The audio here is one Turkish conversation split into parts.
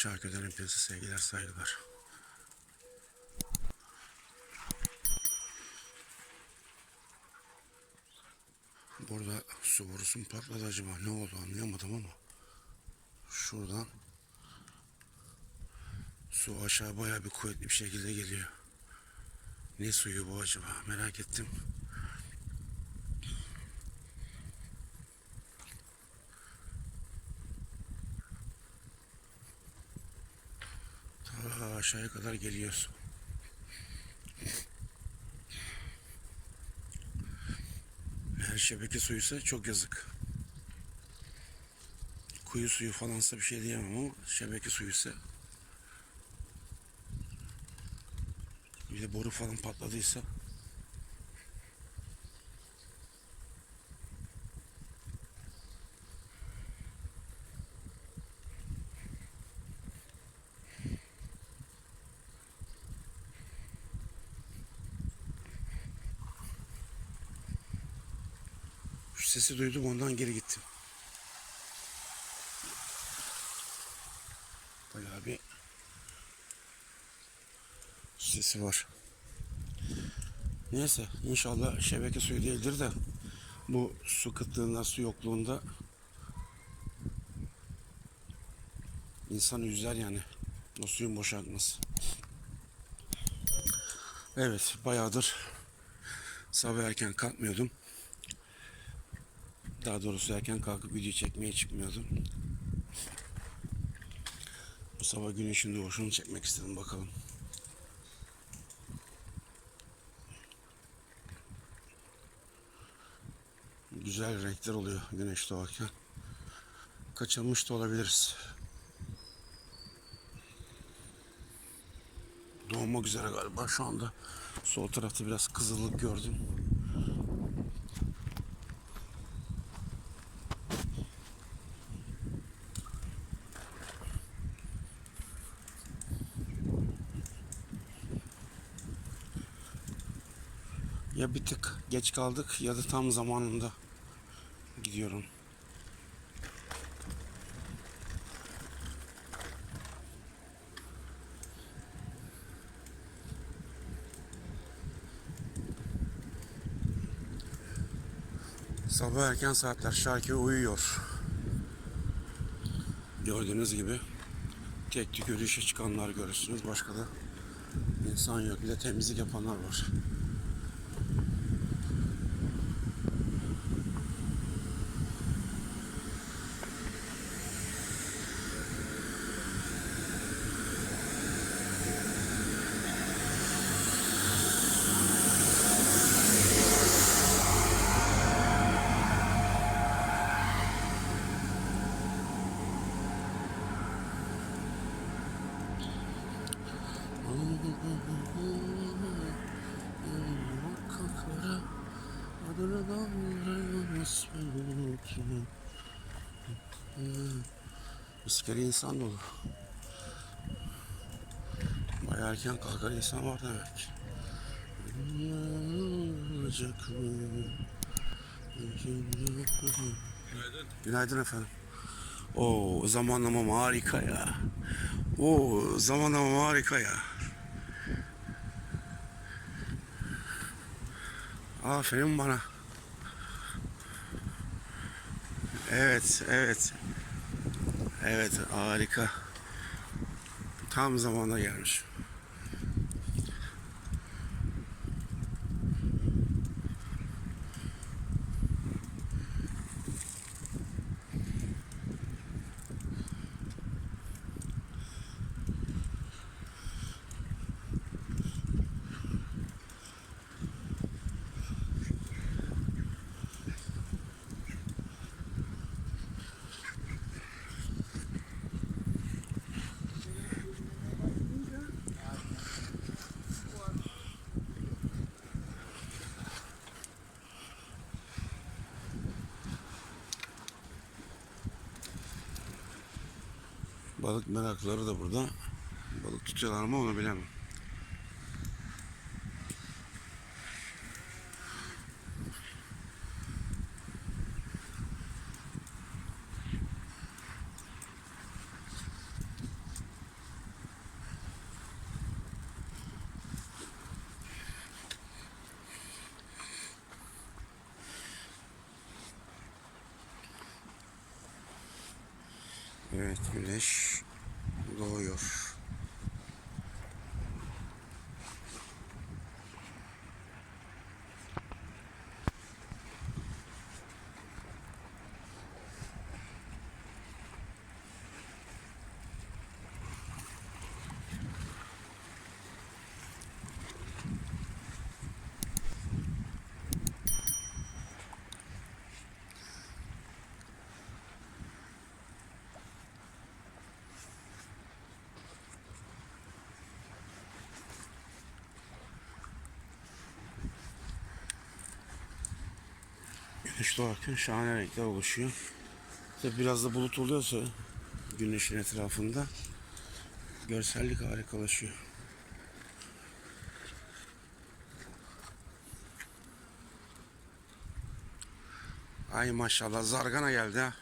Şarkıdan hepinize sevgiler, saygılar. Burada su borusu mu patladı acaba? Ne oldu anlayamadım ama. Şuradan su aşağı bayağı bir kuvvetli bir şekilde geliyor. Ne suyu bu acaba? Merak ettim. Aşağıya kadar geliyor su. Her şebeke suyuysa çok yazık. Kuyu suyu falansa bir şey diyemem ama şebeke suyuysa bir de boru falan patladıysa sesi duydum ondan geri gittim. Bayağı bir sesi var. Neyse inşallah şebeke suyu değildir de bu su kıtlığında su yokluğunda insan üzler yani o suyun boşaltması. Evet bayağıdır sabah erken kalkmıyordum. Daha doğrusu erken kalkıp video çekmeye çıkmıyordum. Bu sabah güneşin doğuşunu çekmek istedim bakalım. Güzel renkler oluyor güneş doğarken. Kaçırmış da olabiliriz. Doğmak üzere galiba şu anda. Sol tarafta biraz kızıllık gördüm. Bir tık geç kaldık ya da tam zamanında gidiyorum. Sabah erken saatler şarkı uyuyor. Gördüğünüz gibi tek tük yürüyüşe çıkanlar görürsünüz. Başka da insan yok. Bir de temizlik yapanlar var. Bisikleri insan dolu. Bayağı erken kalkan insan var demek. Mı? Günaydın efendim. O zamanlamam harika ya. O zamanlamam harika ya. Aferin bana. Evet, evet. Evet, harika. Tam zamanda gelmiş. Balık merakları da burada. Balık tutuyorlar mı onu bilemem. Evet güneş doğuyor. Güneş doğarken şahane renkler oluşuyor. Tabi biraz da bulut oluyorsa güneşin etrafında görsellik harikalaşıyor. Ay maşallah zargana geldi ha.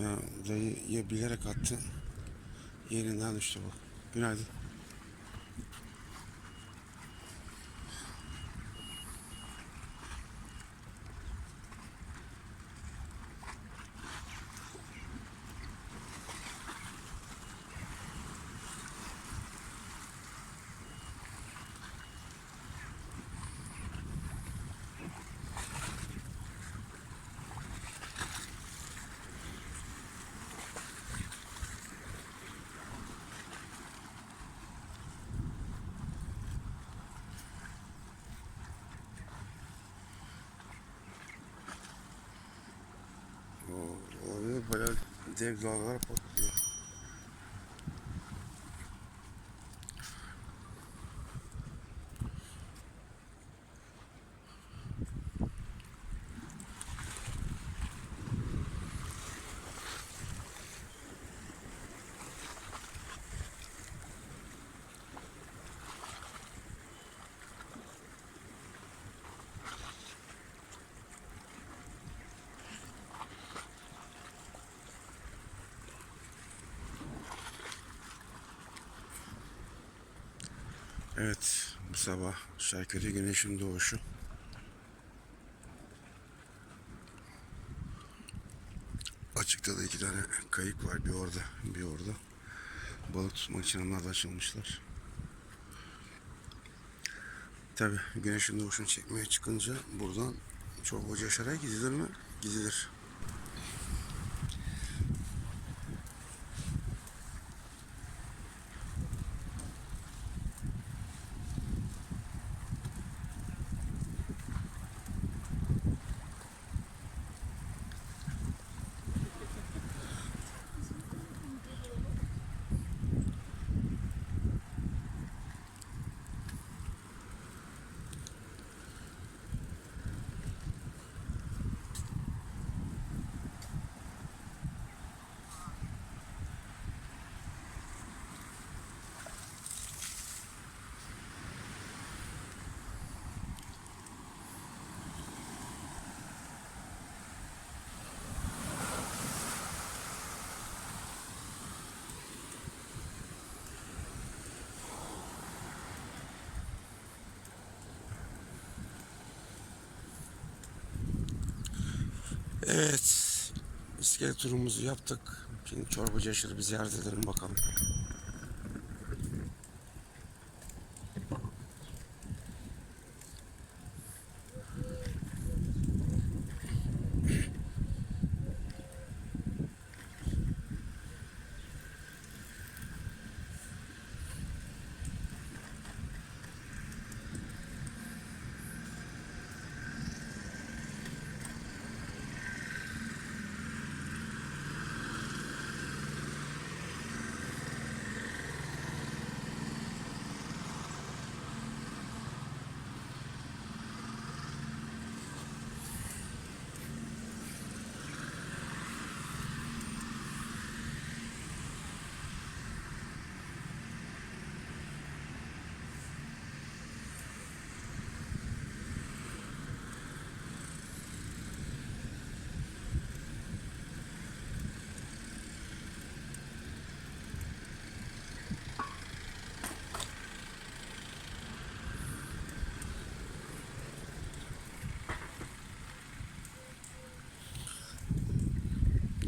Ya dayı ya bilerek attı. Yerinden düştü bu. Günaydın. Oo, orada bayağı dev dalgalar patlıyor. Evet, bu sabah Şarköy'de güneşin doğuşu. Açıkta da iki tane kayık var. Bir orada, bir orada. Balık tutmak için onlar da açılmışlar. Tabi güneşin doğuşunu çekmeye çıkınca buradan çok hoca yaşaraya gidilir mi? Gidilir. Evet. İskele turumuzu yaptık. Şimdi Çorbacı Aşırı bir ziyaret edelim bakalım.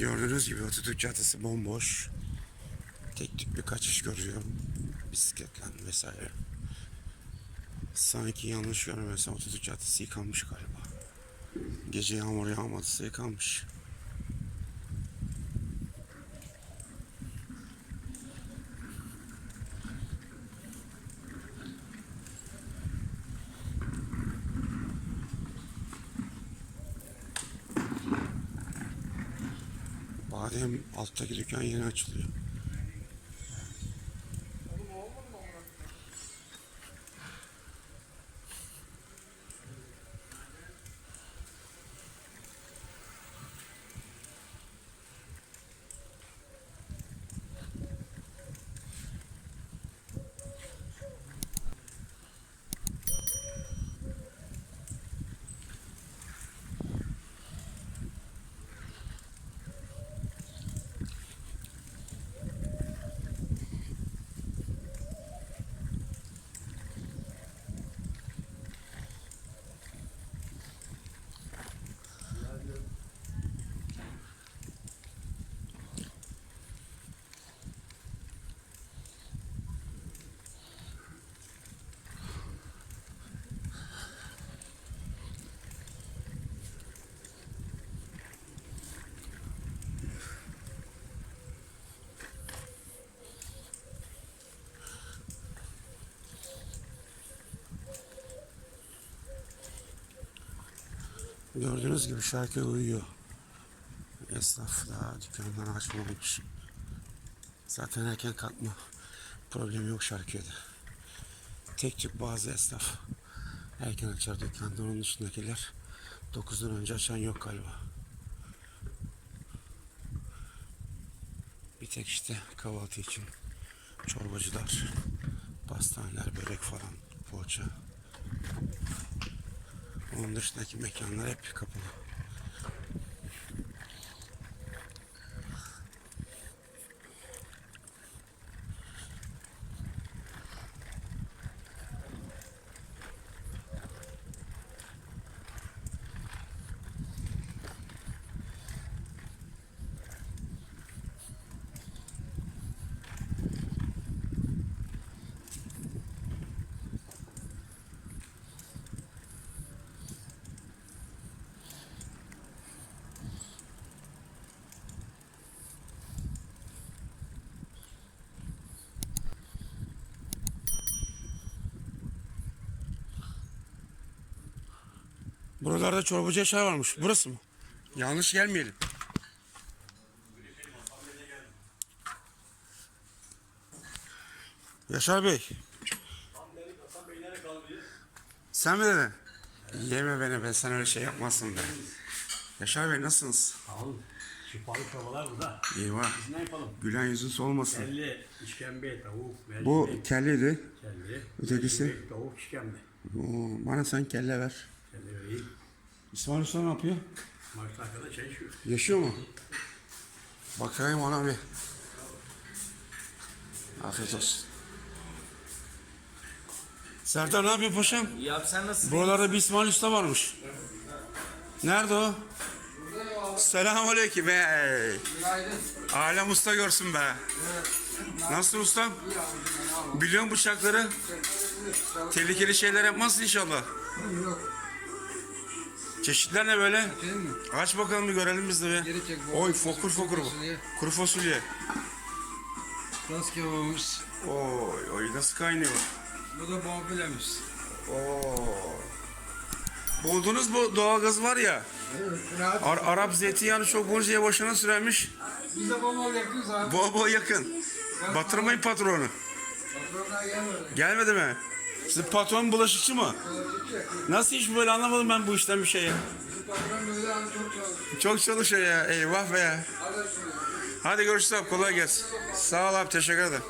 Gördüğünüz gibi Atatürk Caddesi bomboş. Tek tük bir kaçış görüyorum. Bisikletle vesaire. Sanki yanlış görmesem Atatürk Caddesi yıkanmış galiba. Gece yağmur yağmadıysa yıkanmış. Badem alttaki dükkan yeni açılıyor. Gördüğünüz gibi şarkı uyuyor. Esnaf daha dükkanları açmamış. Zaten erken kalkma problemi yok Şarköy'de. Tek tük bazı esnaf erken açar dükkanları. Onun dışındakiler 9'dan önce açan yok galiba. Bir tek işte kahvaltı için çorbacılar, pastaneler, börek falan, poğaça. Onun dışındaki mekanlar hep kapalı. Buralarda çorbacı Yaşar varmış. Burası mı? Yanlış gelmeyelim. Yaşar Bey. Sen mi dedin? Yeme beni be sen öyle şey yapmazsın be. Yaşar Bey nasılsınız? Sağ olun. Şifalı çorbalar burada. Eyvah. Biz ne yapalım? Gülen yüzün solmasın. Kelli, işkembe, tavuk, mercimek, Bu kelliydi. kelli, ötekisi? mercimek, tavuk, işkembe. Oo, bana sen kelle ver. Vereyim. İsmail Usta ne yapıyor? Maçta arkada çay içiyor. Yaşıyor mu? Bakayım ona bir. Afiyet olsun. Serdar ne yapıyor paşam? İyi abi sen nasılsın? Buralarda bir İsmail Usta varmış. Nerede o? Selamun aleyküm bey. Alem usta görsün be. Nasılsın ustam? Biliyor musun bıçakları? Tehlikeli şeyler yapmazsın inşallah. Çeşitler ne böyle? Aç bakalım bir görelim biz de be. Geri çek bu. Oy fokur fokur bu. Fasulye. Kuru fasulye. Tas kebabımız. Oy oy nasıl kaynıyor? Bu da bonfilemiz. Oo. Buldunuz bu doğalgaz var ya. Rahat. Ar- Arap zeytinyağını çok Burcu'ya boşuna sürermiş. Biz de bol yakıyoruz abi. Bol bol yakın. Batırmayın patronu. Patronlar gelmedi. Gelmedi mi? Sizin patron bulaşıkçı mı? Nasıl iş böyle anlamadım ben bu işten bir şey ya. Çok çalışıyor. Ya. Eyvah be ya. Hadi görüşürüz abi kolay gelsin. Sağ ol abi teşekkür ederim.